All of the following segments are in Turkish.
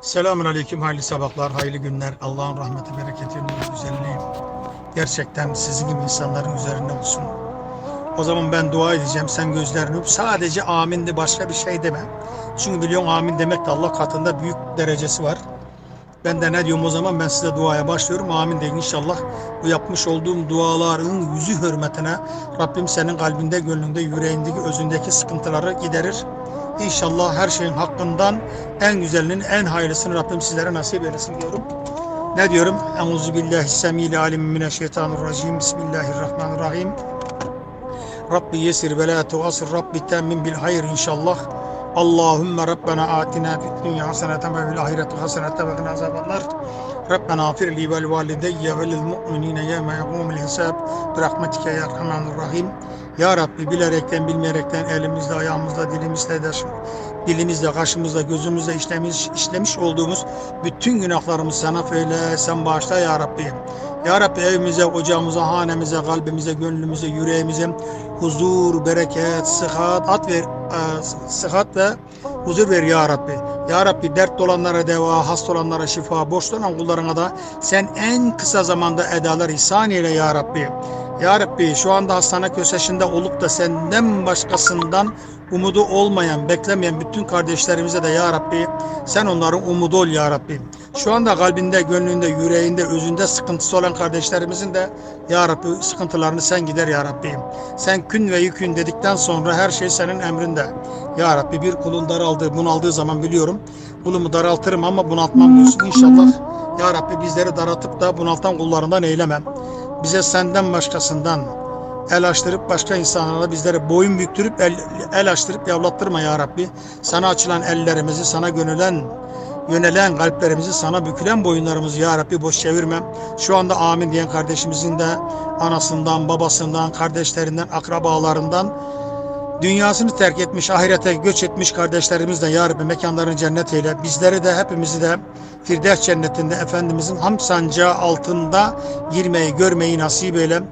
Selamun Aleyküm, hayırlı sabahlar, hayırlı günler. Allah'ın rahmeti, bereketi, güzelliği gerçekten sizin gibi insanların üzerinde olsun. O zaman ben dua edeceğim, sen gözlerini öp. Sadece amin de başka bir şey deme. Çünkü biliyorsun amin demek de Allah katında büyük derecesi var. Ben de ne diyorum o zaman ben size duaya başlıyorum. Amin deyin inşallah. Bu yapmış olduğum duaların yüzü hürmetine Rabbim senin kalbinde, gönlünde, yüreğindeki, özündeki sıkıntıları giderir. İnşallah her şeyin hakkından en güzelinin, en hayırlısını Rabbim sizlere nasip eylesin diyorum. Ne diyorum? Euzu billahi semil alim mineşşeytanirracim. Bismillahirrahmanirrahim. Rabbi yesir ve la tuasir. Rabbi temmin bil hayır inşallah. Allahümme Rabbena atina fid dünya haseneten ve fil ahireti haseneten ve qina azabannar. Rabbena afir li vel valideyye ve lil mu'minine yevme yekumul hisab. Bi rahmetike ya rahmanir Ya Rabbi bilerekten bilmeyerekten elimizle, ayağımızla, dilimizle de dilimizle, kaşımızla, gözümüzle işlemiş, işlemiş olduğumuz bütün günahlarımızı sana feyle, sen bağışla ya Rabbi. Ya Rabbi evimize, ocağımıza, hanemize, kalbimize, gönlümüze, yüreğimize huzur, bereket, sıhhat, at ver, e, sıhhat ve huzur ver ya Rabbi. Ya Rabbi dert olanlara deva, hasta olanlara şifa, borçlanan kullarına da sen en kısa zamanda edalar ihsan eyle ya Rabbi. Ya Rabbi şu anda hastane köşesinde olup da senden başkasından umudu olmayan, beklemeyen bütün kardeşlerimize de ya Rabbi sen onların umudu ol ya Rabbi. Şu anda kalbinde, gönlünde, yüreğinde, özünde sıkıntısı olan kardeşlerimizin de ya Rabbi sıkıntılarını sen gider ya Rabbi. Sen kün ve yükün dedikten sonra her şey senin emrinde. Ya Rabbi bir kulun daraldığı, bunaldığı zaman biliyorum. Kulumu daraltırım ama bunaltmam diyorsun. İnşallah ya Rabbi bizleri daraltıp da bunaltan kullarından eylemem. Bize senden başkasından el açtırıp başka insanlara bizlere boyun büktürüp el, el açtırıp yavlattırma ya Rabbi. Sana açılan ellerimizi, sana gönülen yönelen kalplerimizi, sana bükülen boyunlarımızı ya Rabbi boş çevirmem. Şu anda amin diyen kardeşimizin de anasından, babasından, kardeşlerinden, akrabalarından dünyasını terk etmiş, ahirete göç etmiş kardeşlerimiz de ya Rabbi mekanlarını cennet eyle. Bizleri de hepimizi de Firdevs cennetinde Efendimizin ham sancağı altında girmeyi, görmeyi nasip eyle.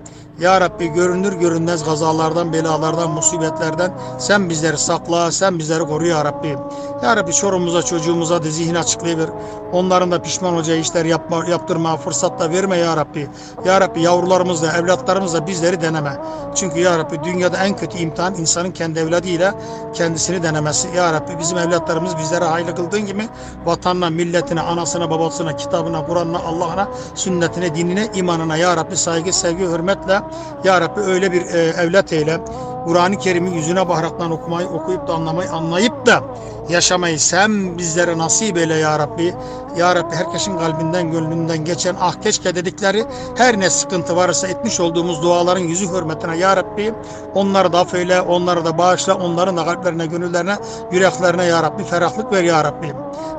Ya Rabbi görünür görünmez gazalardan, belalardan, musibetlerden sen bizleri sakla, sen bizleri koru ya Rabbi. Ya Rabbi çorumuza, çocuğumuza da zihin açıklayıver. Onların da pişman olacağı işler yapma, yaptırma fırsat da verme ya Rabbi. Ya Rabbi yavrularımızla, evlatlarımızla bizleri deneme. Çünkü ya Rabbi dünyada en kötü imtihan insanın kendi evladıyla kendisini denemesi. Ya Rabbi bizim evlatlarımız bizlere hayırlı kıldığın gibi vatanına, milletine, anasına, babasına, kitabına, Kur'an'ına, Allah'ına, sünnetine, dinine, imanına ya Rabbi saygı, sevgi, hürmetle ya Rabbi öyle bir e, evlat eyle. Kur'an-ı Kerim'i yüzüne bakaraktan okumayı, okuyup da anlamayı, anlayıp da yaşamayı sen bizlere nasip eyle ya Rabbi. Ya Rabbi herkesin kalbinden, gönlünden geçen ah keşke dedikleri her ne sıkıntı varsa etmiş olduğumuz duaların yüzü hürmetine ya Rabbi onları da affeyle, onları da bağışla, onların da kalplerine, gönüllerine, yüreklerine ya Rabbi ferahlık ver ya Rabbi.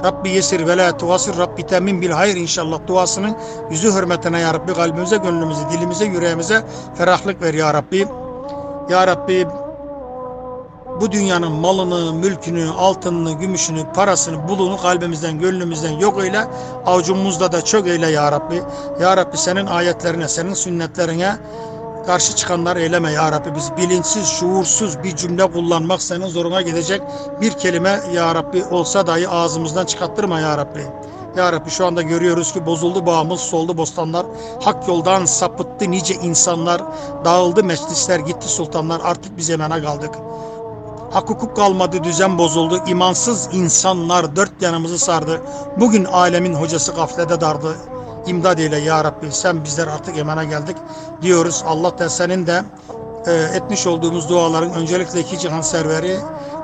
Rabbi yesir ve la tuvasir Rabbi temin bil hayır inşallah duasının yüzü hürmetine ya Rabbi kalbimize, gönlümüze, dilimize, yüreğimize ferahlık ver ya Rabbi. Ya Rabbi bu dünyanın malını, mülkünü, altınını, gümüşünü, parasını, bulunu kalbimizden, gönlümüzden yok eyle. Avucumuzda da çok eyle ya Rabbi. Ya Rabbi senin ayetlerine, senin sünnetlerine karşı çıkanlar eyleme ya Rabbi. Biz bilinçsiz, şuursuz bir cümle kullanmak senin zoruna gidecek bir kelime ya Rabbi olsa dahi ağzımızdan çıkarttırma ya Rabbi. Ya Rabbi şu anda görüyoruz ki bozuldu bağımız, soldu bostanlar, hak yoldan sapıttı nice insanlar, dağıldı meclisler, gitti sultanlar, artık biz emene kaldık. Hak hukuk kalmadı, düzen bozuldu, imansız insanlar dört yanımızı sardı. Bugün alemin hocası gaflede dardı. İmdad eyle ya Rabbi, sen bizler artık emene geldik diyoruz. Allah da senin de e, etmiş olduğumuz duaların öncelikle iki cihan serveri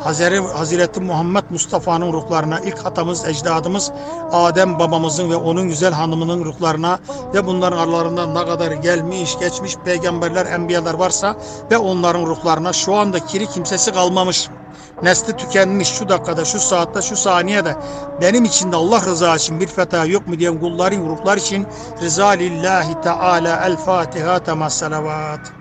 Hazreti, Hazreti Muhammed Mustafa'nın ruhlarına, ilk atamız, ecdadımız Adem babamızın ve onun güzel hanımının ruhlarına ve bunların aralarından ne kadar gelmiş, geçmiş peygamberler, enbiyalar varsa ve onların ruhlarına şu anda kiri kimsesi kalmamış. Nesli tükenmiş şu dakikada, şu saatte, şu saniyede benim için de Allah rızası için bir feta yok mu diyen kulların ruhlar için rıza lillahi teala el Fatiha temas salavat.